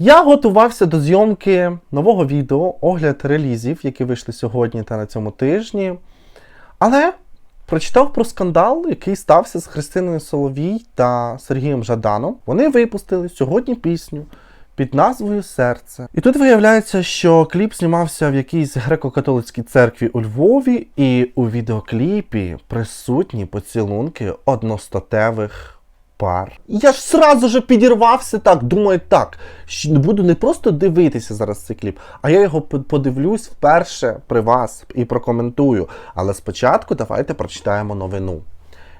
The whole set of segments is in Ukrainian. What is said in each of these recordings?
Я готувався до зйомки нового відео, огляд релізів, які вийшли сьогодні та на цьому тижні. Але прочитав про скандал, який стався з Христиною Соловій та Сергієм Жаданом. Вони випустили сьогодні пісню під назвою Серце. І тут виявляється, що кліп знімався в якійсь греко-католицькій церкві у Львові, і у відеокліпі присутні поцілунки одностатевих пар. Я ж сразу же підірвався так, думаю, так. Буду не просто дивитися зараз цей кліп, а я його подивлюсь вперше при вас і прокоментую. Але спочатку давайте прочитаємо новину.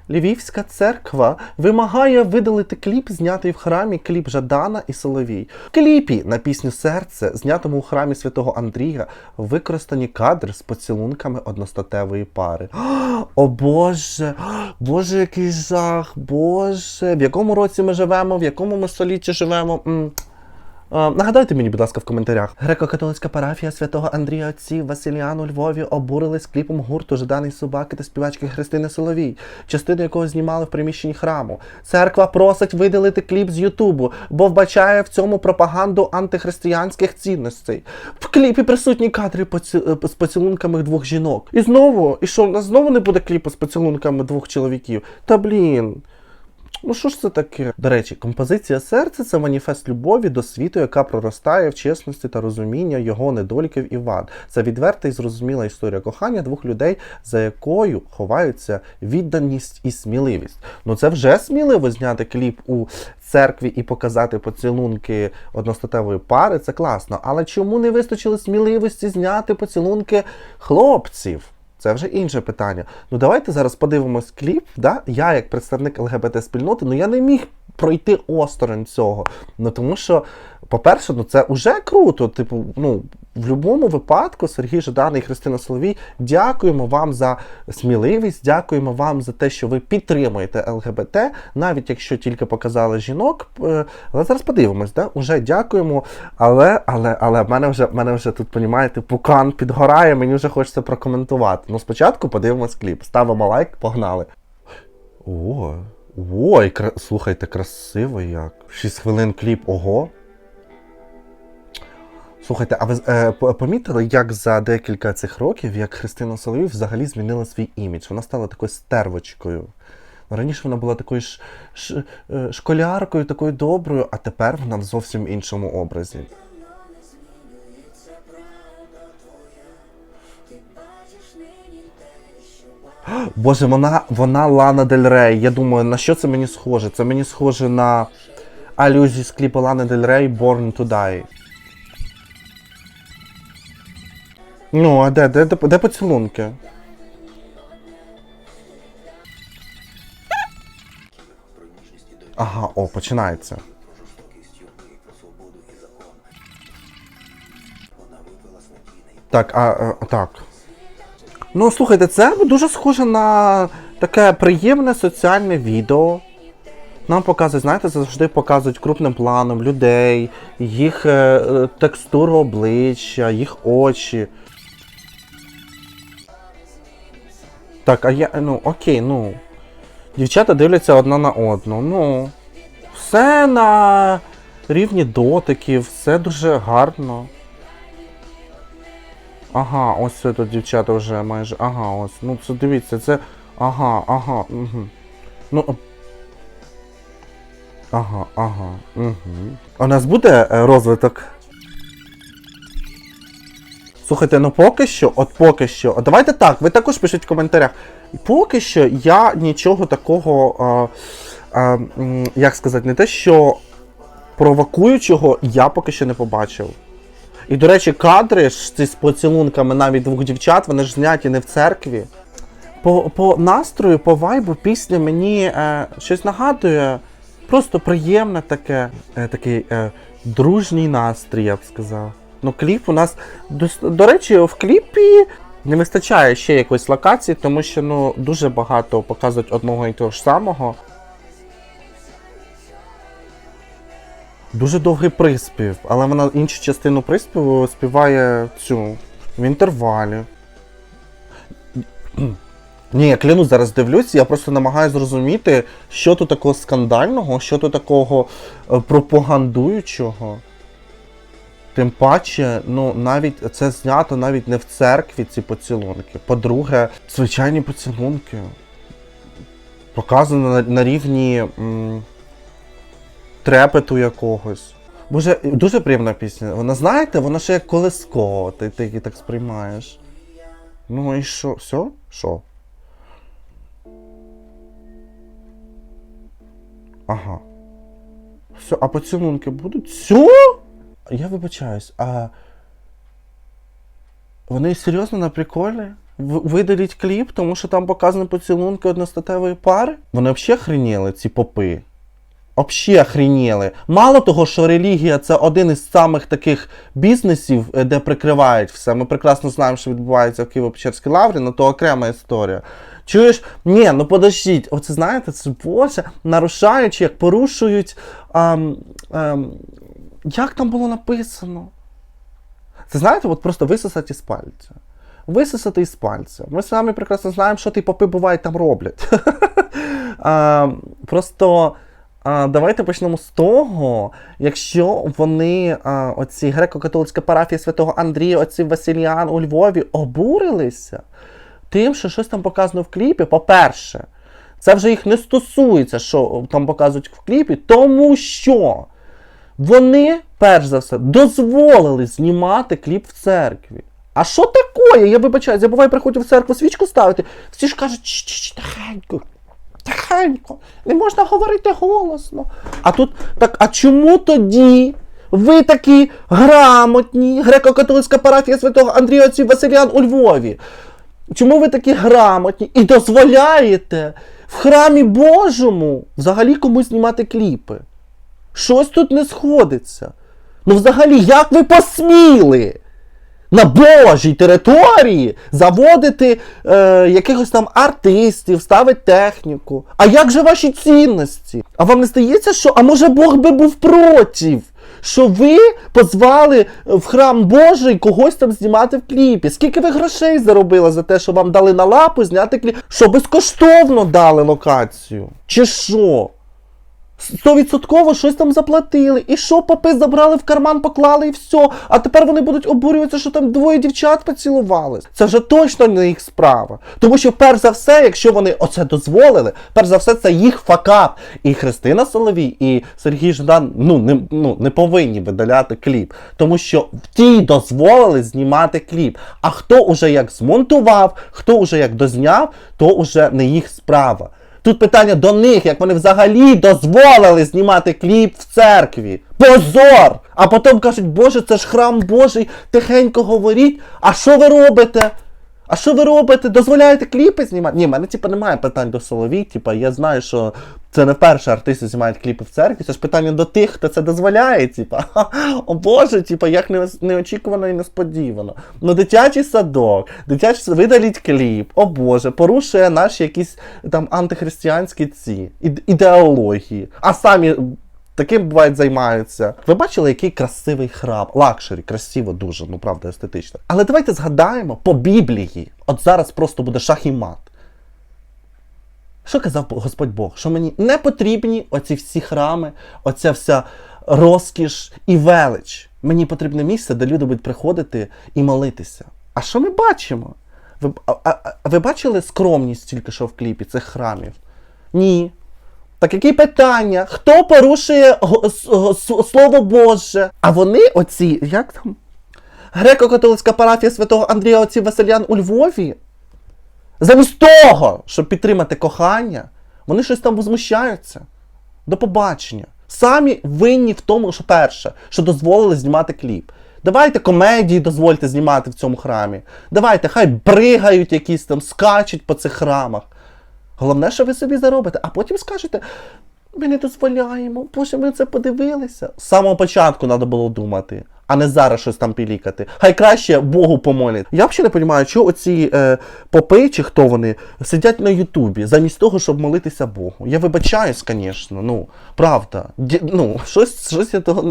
Львівська церква вимагає видалити кліп, знятий в храмі кліп Жадана і Соловій. В кліпі на пісню Серце, знятому у храмі святого Андрія, використані кадри з поцілунками одностатевої пари. О Боже, Боже, який жах, Боже, в якому році ми живемо, в якому ми столітті живемо. Нагадайте мені, будь ласка, в коментарях. Греко-католицька парафія святого Андрія отців Василіану Львові обурились кліпом гурту Жданий собаки та співачки Христини Соловій, частину якого знімали в приміщенні храму. Церква просить видалити кліп з Ютубу, бо вбачає в цьому пропаганду антихристиянських цінностей. В кліпі присутні кадри поці- е, з поцілунками двох жінок. І знову, і що, у нас знову не буде кліпу з поцілунками двох чоловіків? Та блін. Ну що ж це таке? До речі, композиція серця це маніфест любові до світу, яка проростає в чесності та розуміння його недоліків і вад. Це відверта і зрозуміла історія кохання двох людей, за якою ховаються відданість і сміливість. Ну це вже сміливо зняти кліп у церкві і показати поцілунки одностатевої пари. Це класно. Але чому не вистачило сміливості зняти поцілунки хлопців? Це вже інше питання. Ну давайте зараз подивимось кліп. Да? Я, як представник ЛГБТ-спільноти, ну я не міг пройти осторонь цього. Ну тому що, по-перше, ну це вже круто. Типу, ну, в будь-якому випадку Сергій Жадан і Христина Соловій, дякуємо вам за сміливість, дякуємо вам за те, що ви підтримуєте ЛГБТ, навіть якщо тільки показали жінок. Е, Але зараз подивимось, да? Уже дякуємо. Але, але, але в мене вже, в мене вже тут, понімаєте, пукан підгорає, мені вже хочеться прокоментувати. Ну, спочатку подивимось кліп. Ставимо лайк, погнали. О, ой, кра... слухайте, красиво як. 6 хвилин кліп, ого. Слухайте, а ви е, помітили, як за декілька цих років, як Христина Соловій взагалі змінила свій імідж? Вона стала такою стервочкою. Ну, Раніше вона була такою ш, ш, е, школяркою, такою доброю, а тепер вона в зовсім іншому образі. Боже, вона, вона Лана Дель Рей. Я думаю, на що це мені схоже? Це мені схоже на алюзію з кліпу Лана Дель Рей Born to Die. Ну, а де, де, де, де поцілунки? Ага, о, починається. Так, а, а так. Ну, слухайте, це дуже схоже на таке приємне соціальне відео. Нам показують, знаєте, завжди показують крупним планом людей, їх е, текстуру обличчя, їх очі. Так, а я. Ну, окей, ну. Дівчата дивляться одна на одну. Ну. Все на рівні дотиків, все дуже гарно. Ага, ось це тут дівчата вже майже. Ага, ось. Ну це дивіться, це. Ага, ага. Угу. Ну. Ага, ага. Угу. У нас буде е, розвиток. Слухайте, ну поки що, от поки що. От давайте так, ви також пишіть в коментарях. Поки що я нічого такого, а, а, як сказати, не те, що провокуючого я поки що не побачив. І, до речі, кадри ж ці з поцілунками навіть двох дівчат, вони ж зняті не в церкві. По, по настрою, по вайбу пісня мені е, щось нагадує. Просто приємне таке, е, такий е, дружній настрій, я б сказав. Ну, кліп у нас. До, до речі, в кліпі не вистачає ще якоїсь локації, тому що ну, дуже багато показують одного і того ж самого. Дуже довгий приспів, але вона іншу частину приспіву співає цю в інтервалі. Ні, я клянусь, зараз дивлюсь, я просто намагаюся зрозуміти, що тут такого скандального, що тут такого е, пропагандуючого. Тим паче, ну навіть це знято навіть не в церкві ці поцілунки. По-друге, звичайні поцілунки. Показано на, на рівні м, трепету якогось. Боже, дуже приємна пісня. Вона, знаєте, вона ще як колеско, ти, ти її так сприймаєш. Ну і що? Все? Що? Ага. Все, а поцілунки будуть? Все? Я вибачаюсь, а. Вони серйозно на приколі? Видаліть кліп, тому що там показані поцілунки одностатевої пари? Вони взагалі хреніли, ці попи. Взагалі охреніли. Мало того, що релігія це один із самих таких бізнесів, е, де прикривають все. Ми прекрасно знаємо, що відбувається в Києво-Печерській лаврі, але то окрема історія. Чуєш? Ні, ну подождіть, оце знаєте, це боже, нарушаючи, як порушують. ам, ам, як там було написано? Це знаєте, от просто висосати із пальця. Висосати із пальця. Ми самі прекрасно знаємо, що ті попи бувають там роблять. просто а, давайте почнемо з того, якщо вони, а, оці греко-католицька парафія святого Андрія, оці Василіан у Львові обурилися тим, що щось там показано в кліпі, по-перше, це вже їх не стосується, що там показують в кліпі, тому що вони, перш за все, дозволили знімати кліп в церкві. А що таке? Я вибачаюсь, я буваю, приходжу в церкву свічку ставити, всі ж кажуть, тихенько, тихенько, не можна говорити голосно. А тут так, а чому тоді? Ви такі грамотні, греко-католицька парафія святого Андрія отців Василіан у Львові. Чому ви такі грамотні і дозволяєте в храмі Божому взагалі комусь знімати кліпи? Щось тут не сходиться. Ну, взагалі, як ви посміли на Божій території заводити е, якихось там артистів, ставити техніку? А як же ваші цінності? А вам не здається, що а може Бог би був против? Що ви позвали в храм Божий когось там знімати в кліпі? Скільки ви грошей заробили за те, що вам дали на лапу зняти кліп? Що безкоштовно дали локацію? Чи що? Стовідсотково щось там заплатили. І що попи забрали в карман, поклали і все. А тепер вони будуть обурюватися, що там двоє дівчат поцілувались. Це вже точно не їх справа. Тому що, перш за все, якщо вони оце дозволили, перш за все, це їх факап. І Христина Соловій, і Сергій Ждан ну, не, ну, не повинні видаляти кліп. Тому що ті дозволили знімати кліп. А хто уже як змонтував, хто уже як дозняв, то уже не їх справа. Тут питання до них, як вони взагалі дозволили знімати кліп в церкві. Позор! А потім кажуть, Боже, це ж храм Божий, тихенько говоріть. А що ви робите? А що ви робите? Дозволяєте кліпи знімати? Ні, в мене типу, немає питань до Соловій. Типу, я знаю, що це не вперше артисти знімають кліпи в церкві. Це ж питання до тих, хто це дозволяє. Типу. О Боже, типу, як неочікувано і несподівано. Ну, дитячий садок, дитячий садок, видаліть кліп, о Боже, порушує наші якісь там антихристиянські ці ідеології. А самі. Таким буває займаються. Ви бачили, який красивий храм? Лакшері, красиво дуже, ну правда, естетично. Але давайте згадаємо по Біблії. От зараз просто буде шах і мат. Що казав Господь Бог? Що мені не потрібні оці всі храми, оця вся розкіш і велич. Мені потрібне місце, де люди будуть приходити і молитися. А що ми бачимо? Ви, а, а, ви бачили скромність тільки що в кліпі цих храмів? Ні. Так які питання? Хто порушує Слово Боже? А вони, оці, як там? Греко-католицька парафія святого Андрія отців Василян у Львові? Замість того, щоб підтримати кохання, вони щось там возмущаються. До побачення. Самі винні в тому, що перше, що дозволили знімати кліп. Давайте комедії дозвольте знімати в цьому храмі. Давайте, хай бригають якісь там, скачуть по цих храмах. Головне, що ви собі заробите, а потім скажете. Ми не дозволяємо, боже, ми це подивилися. З самого початку треба було думати, а не зараз щось там пілікати. Хай краще Богу помолять. Я взагалі не розумію, що оці е, попи, чи хто вони, сидять на Ютубі, замість того, щоб молитися Богу. Я вибачаюсь, звісно, ну, правда. Ді- ну, щось, щось я того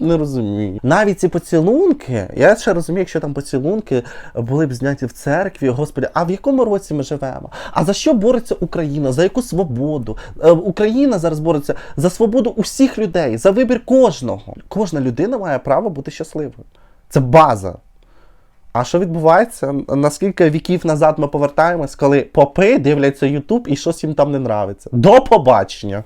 не розумію. Навіть ці поцілунки, я ще розумію, якщо там поцілунки були б зняті в церкві, господи, а в якому році ми живемо? А за що бореться Україна? За яку свободу? Е, Україна зараз бореться за свободу усіх людей, за вибір кожного. Кожна людина має право бути щасливою. Щасливою. Це база. А що відбувається? Наскільки віків назад ми повертаємось, коли попи дивляться Ютуб і щось їм там не нравиться? До побачення!